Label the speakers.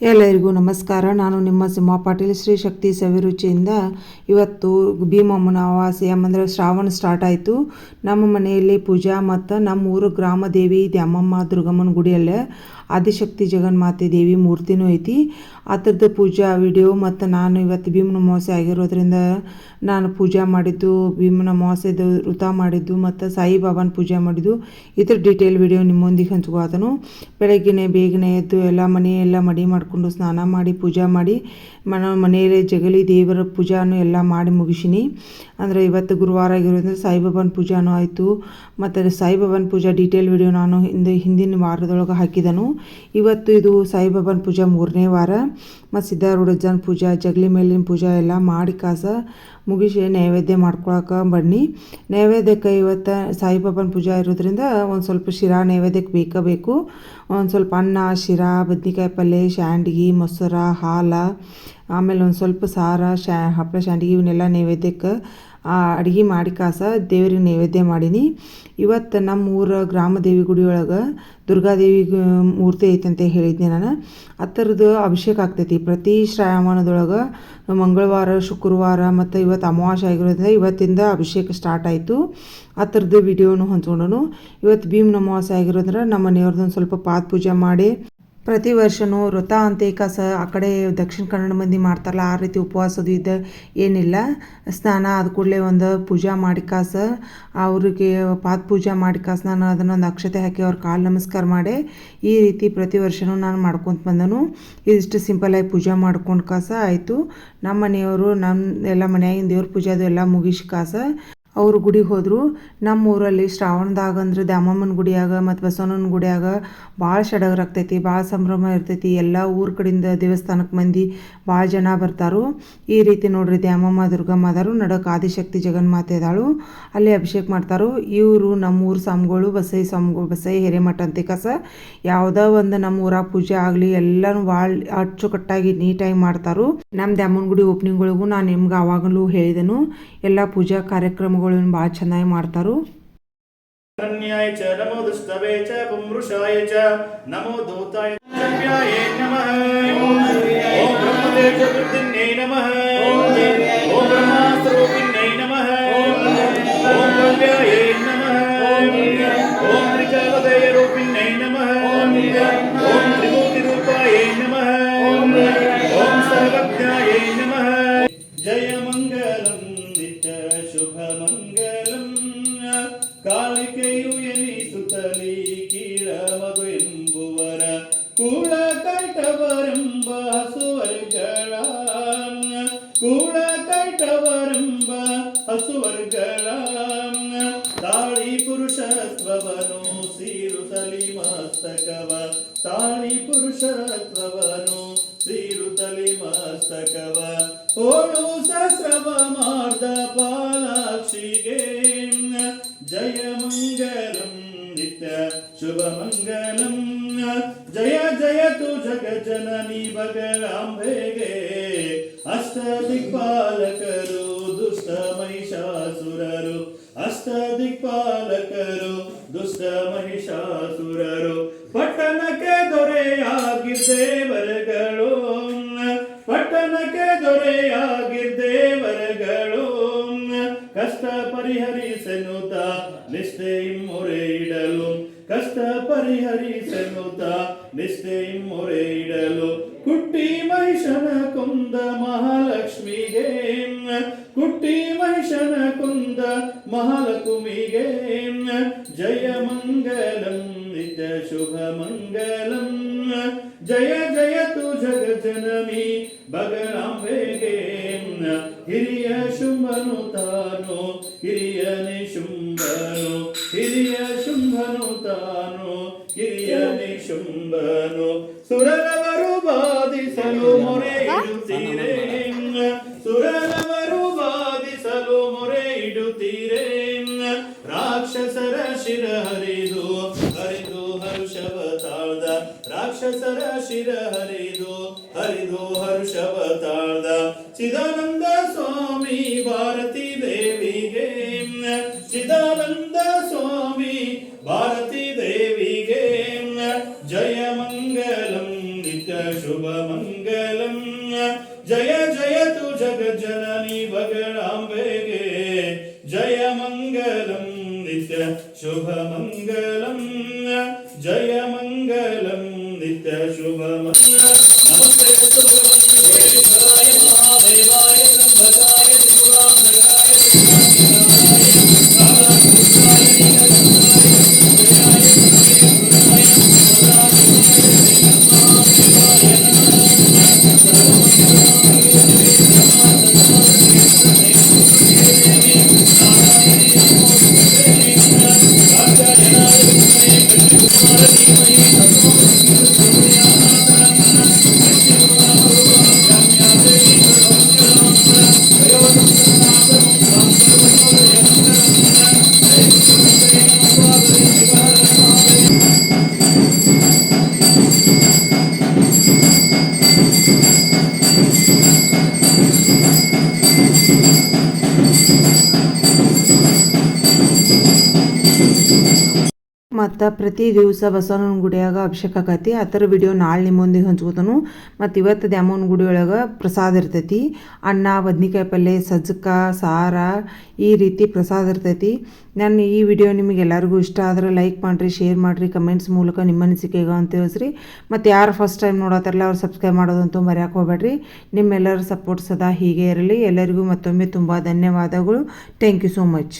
Speaker 1: ಎಲ್ಲರಿಗೂ ನಮಸ್ಕಾರ. ನಾನು ನಿಮ್ಮ ಸಿಂಹ ಪಾಟೀಲ್. ಶ್ರೀ ಶಕ್ತಿ ಸವಿರುಚಿಯಿಂದ ಇವತ್ತು ಭೀಮಮ್ಮನ ಅಮಾವಾಸ್ಯೆ ಅಂದರೆ ಶ್ರಾವಣ ಸ್ಟಾರ್ಟ್ ಆಯಿತು. ನಮ್ಮ ಮನೆಯಲ್ಲಿ ಪೂಜಾ ಮತ್ತು ನಮ್ಮ ಊರು ಗ್ರಾಮ ದೇವಿ ದ್ಯಾಮಮ್ಮ ದುರ್ಗಮ್ಮನ ಗುಡಿಯಲ್ಲೇ ಆದಿಶಕ್ತಿ ಜಗನ್ಮಾತೆ ದೇವಿ ಮೂರ್ತಿನೂ ಐತಿ. ಅದರದ್ದು ಪೂಜಾ ವಿಡಿಯೋ ಮತ್ತು ನಾನು ಇವತ್ತು ಭೀಮನ ಅಮಾವಾಸ್ಯೆ ಆಗಿರೋದ್ರಿಂದ ನಾನು ಪೂಜಾ ಮಾಡಿದ್ದು ಭೀಮನ ಅಮಾವಾಸ್ಯದ ವೃತ ಮಾಡಿದ್ದು ಮತ್ತು ಸಾಯಿಬಾಬಾನ ಪೂಜೆ ಮಾಡಿದ್ದು. ಇದ್ರ ಡೀಟೇಲ್ ವಿಡಿಯೋ ನಿಮ್ಮೊಂದಿಗೆ ಹಂಚ್ಕೋತನು ಬೆಳಗ್ಗೆನೆ ಬೇಗನೆ ಎದ್ದು ಎಲ್ಲ ಮನೆ ಮಡಿ ಮಾಡಿಕೊಂಡು ಸ್ನಾನ ಮಾಡಿ, ಪೂಜೆ ಮಾಡಿ, ಮನ, ಮನೆಯಲ್ಲೇ ಜಗಲಿ ದೇವರ ಪೂಜಾನು ಎಲ್ಲ ಮಾಡಿ ಮುಗಿಸಿನಿ. ಅಂದರೆ ಇವತ್ತು ಗುರುವಾರ ಆಗಿರೋದ್ರಿಂದ ಸಾಯಿಬಾಬಾನ ಪೂಜಾನು ಆಯಿತು. ಮತ್ತು ಸಾಯಿಬಾಬಾನ ಪೂಜಾ ಡೀಟೇಲ್ ವಿಡಿಯೋ ನಾನು ಹಿಂದೆ, ಹಿಂದಿನ ವಾರದೊಳಗೆ ಹಾಕಿದನು. ಇವತ್ತು ಇದು ಸಾಯಿಬಾಬಾನ ಪೂಜಾ ಮೂರನೇ ವಾರ. ಮತ್ತು ಸಿದ್ಧಾರೂಢಜ್ಜನ ಪೂಜಾ, ಜಗಲಿ ಮೇಲಿನ ಪೂಜಾ ಎಲ್ಲ ಮಾಡಿ ಕಾಸ ಮುಗಿಸಿ ನೈವೇದ್ಯ ಮಾಡ್ಕೊಳಕ್ಕೆ ಬನ್ನಿ. ನೈವೇದ್ಯಕ್ಕೆ ಇವತ್ತು ಸಾಯಿಬಾಬಾನ ಪೂಜಾ ಇರೋದ್ರಿಂದ ಒಂದು ಸ್ವಲ್ಪ ಶಿರಾ ನೈವೇದ್ಯಕ್ಕೆ ಬೇಕೇ ಬೇಕು. ಒಂದು ಸ್ವಲ್ಪ ಅನ್ನ, ಶಿರಾ, ಬದ್ನಿಕಾಯಿ ಪಲ್ಯ ಶಾಂಡ್ಗಿ ಮೊಸರ, ಹಾಲು, ಆಮೇಲೆ ಒಂದು ಸ್ವಲ್ಪ ಸಾರ, ಶಾ, ಹಪ್ಪಳ ಶಾಂಡ್ಗಿ ಇವನ್ನೆಲ್ಲ ನೈವೇದ್ಯಕ್ಕೆ ಅಡುಗೆ ಮಾಡಿ ಕಾಸ ದೇವ್ರಿಗೆ ನೈವೇದ್ಯ ಮಾಡೀನಿ. ಇವತ್ತು ನಮ್ಮ ಊರ ಗ್ರಾಮ ದೇವಿ ಗುಡಿ ಒಳಗೆ ದುರ್ಗಾದೇವಿ ಮೂರ್ತಿ ಐತೆ ಅಂತ ಹೇಳಿದ್ದೆ ನಾನು. ಆ ಥರದ್ದು ಅಭಿಷೇಕ ಆಗ್ತೈತಿ. ಪ್ರತಿ ಶ್ರಾವಣದೊಳಗೆ ಮಂಗಳವಾರ, ಶುಕ್ರವಾರ ಮತ್ತು ಇವತ್ತು ಅಮಾವಾಸ್ಯೆ ಆಗಿರೋದ್ರಿಂದ ಇವತ್ತಿಂದ ಅಭಿಷೇಕ ಸ್ಟಾರ್ಟ್ ಆಯಿತು. ಆ ಥರದ್ದು ವಿಡಿಯೋನು ಹಂಚ್ಕೊಂಡನು. ಇವತ್ತು ಭೀಮ್ನ ಅಮಾವಾಸ್ಯೆ ಆಗಿರೋದ್ರೆ ನಮ್ಮ ಮನೆಯವ್ರದ್ದು ಸ್ವಲ್ಪ ಪಾದ ಪೂಜೆ ಮಾಡಿ ಪ್ರತಿ ವರ್ಷವೂ ವ್ರತ ಅಂತ ಕಸ ಆ ಕಡೆ ದಕ್ಷಿಣ ಕನ್ನಡ ಮಂದಿ ಮಾಡ್ತಾರಲ್ಲ, ಆ ರೀತಿ ಉಪವಾಸದ ಇದ್ದ ಏನಿಲ್ಲ. ಸ್ನಾನ ಆದ ಕೂಡಲೇ ಒಂದು ಪೂಜೆ ಮಾಡಿ ಕಾಸ ಅವ್ರಿಗೆ ಪಾದ ಪೂಜೆ ಮಾಡಿ ಕಾಸ ನಾನು ಅದನ್ನೊಂದು ಅಕ್ಷತೆ ಹಾಕಿ ಅವ್ರ ಕಾಲು ನಮಸ್ಕಾರ ಮಾಡಿ, ಈ ರೀತಿ ಪ್ರತಿ ವರ್ಷವೂ ನಾನು ಮಾಡ್ಕೊತ ಬಂದನು. ಇದಿಷ್ಟು ಸಿಂಪಲಾಗಿ ಪೂಜೆ ಮಾಡ್ಕೊಂಡು ಕಾಸ ಆಯಿತು. ನಮ್ಮ ಮನೆಯವರು ನಮ್ಮ ಎಲ್ಲ ಮನೆಯಾಗಿನ ದೇವ್ರ ಪೂಜೆ ಅದು ಎಲ್ಲ ಮುಗಿಸಿ ಕಾಸ. ಅವರು ಗುಡಿಗೆ ಹೋದರು. ನಮ್ಮ ಊರಲ್ಲಿ ಶ್ರಾವಣದಾಗ ಅಂದ್ರೆ ದ್ಯಾಮಮ್ಮನ ಗುಡಿಯಾಗ ಮತ್ತು ಬಸವಣ್ಣನ ಗುಡಿಯಾಗ ಭಾಳ ಸಡಗರ ಆಗ್ತೈತಿ, ಭಾಳ ಸಂಭ್ರಮ ಇರ್ತೈತಿ. ಎಲ್ಲ ಊರ ಕಡೆಯಿಂದ ದೇವಸ್ಥಾನಕ್ಕೆ ಮಂದಿ ಭಾಳ ಜನ ಬರ್ತಾರು. ಈ ರೀತಿ ನೋಡ್ರಿ ದ್ಯಾಮಮ್ಮ ದುರ್ಗಮ್ಮ ಅದಾರು ನಡಕ್ಕೆ ಆದಿಶಕ್ತಿ ಜಗನ್ಮಾತೆ ಇದ್ದಾಳು ಅಲ್ಲಿ ಅಭಿಷೇಕ ಮಾಡ್ತಾರು. ಇವರು ನಮ್ಮ ಊರು ಸ್ವಾಮಿಗಳು, ಬಸೈ ಸ್ವಾಮಿಗಳು ಬಸೈ ಹಿರೇಮಠ ಅಂತ ಕಸ. ಯಾವುದೋ ಒಂದು ನಮ್ಮ ಊರ ಪೂಜೆ ಆಗಲಿ, ಎಲ್ಲನೂ ಭಾಳ ಅಚ್ಚುಕಟ್ಟಾಗಿ ನೀಟಾಗಿ ಮಾಡ್ತಾರು. ನಮ್ಮ ದ್ಯಾಮನ ಗುಡಿ ಓಪನಿಂಗ್ಗಳಿಗೂ ನಾನು ನಿಮ್ಗೆ ಆವಾಗಲೂ ಹೇಳಿದೆನು. ಎಲ್ಲ ಪೂಜಾ ಶ್ರಮಗಳನ್ನು ಭಾಳ ಚೆನ್ನಾಗಿ ಮಾಡ್ತಾರು
Speaker 2: ಚ ನಮೋ ಚ ಚ ನಮೋ ದೂತಾಯ ನಮಃ ಓಂ ಕಾಳಿಕೆಯು ಎನಿಸುತ್ತಲೀ ಕೀಳ ಮಗು ಎಂಬುವರ ಕೂಳ ಕೈಟವರೆಂಬ ಹಸುವರ್ಗಳ ಕೂಳ ಕೈಟವರೆಂಬ ಹಸುವರ್ಗಳ ತಾಳಿ ಪುರುಷತ್ವವನು ಸೀರುತ್ತಲಿ ಮಸ್ತಕವ ತಾಳಿ ಪುರುಷತ್ವವನು ಸೀರುತ್ತಲಿ ಮಸ್ತಕವ ಓಡು ಸಸ್ರವ ದಿಕ್ಪಾಲಕರು ದುಷ್ಟ ಮಹಿಷಾಸುರರು ಅಷ್ಟ ದಿಕ್ಪಾಲಕರು ದುಷ್ಟ ಮಹಿಷಾಸುರರು ಪಟ್ಟಣಕ್ಕೆ ದೊರೆಯಾಗಿದ್ದೇವರಗಳು. ಪಟ್ಟಣಕ್ಕೆ ದೊರೆಯಾಗಿದ್ದೇವರಗಳು. ಕಷ್ಟ ಪರಿಹರಿಸೆನುತ ಕಷ್ಟ ಪರಿಹರಿಸೆನುತ ನಿಷ್ಠೆ ಮೊರೆ ಇಡಲು ಕುಟ್ಟಿ ಮಹಿಷನ ಕೊಂದ ಮಹಾಲಕ್ಷ್ಮಿಗೆ ಕುಟ್ಟಿ ಮಹಿಷನ ಕೊಂದ ಮಹಾಲಕ್ಷ್ಮಿಗೆ ಜಯ ಮಂಗಲಂ ನಿತ್ಯ ಶುಭ ಮಂಗಲಂ ಜಯ ಜಯತು ಜಗಜನನಿ ಬಗಲಾಂಬೆಗೆ ಹಿರಿಯ ಶುಂಭನು ತಾನು ಹಿರಿಯನೆ ಶುಂಭನು ಹಿರಿಯ ಶುಂಭನು ಸುರರವರು ಬಾಧಿಸಲು ಮೊರೆ ಇಡುತ್ತೀರೇ ಸುರರವರು ಬಾಧಿಸಲು ಮೊರೆ ಇಡುತ್ತೀರೇ ರಾಕ್ಷಸರ ಶಿರ ಹರಿದು ಹರಿದು ಹರುಷವ ತಾಳ್ದ. ರಾಕ್ಷಸರ ಶಿರ ಹರಿದು ಹರಿದು ಹರುಷವ ತಾಳ್ದ. ಚಿದಾನಂದ ಸ್ವಾಮಿ ಭಾರತಿ ದೇವಿಗೆ ಚಿದಾನಂದ शुभमङ्गलम्। जय जय तु जगज्जननी बगडाम्बेगे जय मंगल नित्य शुभ मंगल जय मङ्गलम् नित्य
Speaker 1: ಮತ್ತು ಪ್ರತಿ ದಿವಸ ಬಸವನ ಗುಡಿಯಾಗ ಅಭಿಷೇಕ ಆಕತಿ. ಆ ಥರ ವಿಡಿಯೋ ನಾಳೆ ನಿಮ್ಮೊಂದಿಗೆ ಹಂಚ್ಕೋತಾನು. ಮತ್ತು ಇವತ್ತು ದ್ಯಾಮೋನ್ ಗುಡಿ ಒಳಗೆ ಪ್ರಸಾದ ಇರ್ತೈತಿ. ಅನ್ನ, ಬದ್ನಿಕಾಯಿ ಪಲ್ಯ ಸಜ್ಜಕ ಸಾರ ಈ ರೀತಿ ಪ್ರಸಾದ ಇರ್ತೈತಿ. ನಾನು ಈ ವಿಡಿಯೋ ನಿಮಗೆ ಎಲ್ಲರಿಗೂ ಇಷ್ಟ ಆದ್ರೆ ಲೈಕ್ ಮಾಡಿರಿ ಶೇರ್ ಮಾಡಿರಿ ಕಮೆಂಟ್ಸ್ ಮೂಲಕ ನಿಮ್ಮ ಅನಿಸಿಕೆಗ ಅಂತ ತಿಳಿಸ್ರಿ. ಮತ್ತು ಯಾರು ಫಸ್ಟ್ ಟೈಮ್ ನೋಡತ್ತಾರಲ್ಲ ಅವ್ರು ಸಬ್ಸ್ಕ್ರೈಬ್ ಮಾಡೋದಂತೂ ಮರೆಯೋಕೆ ಹೋಗ್ಬೇಡ್ರಿ. ನಿಮ್ಮೆಲ್ಲರ ಸಪೋರ್ಟ್ ಸದಾ ಹೀಗೆ ಇರಲಿ. ಎಲ್ಲರಿಗೂ ಮತ್ತೊಮ್ಮೆ ತುಂಬ ಧನ್ಯವಾದಗಳು. Thank you so much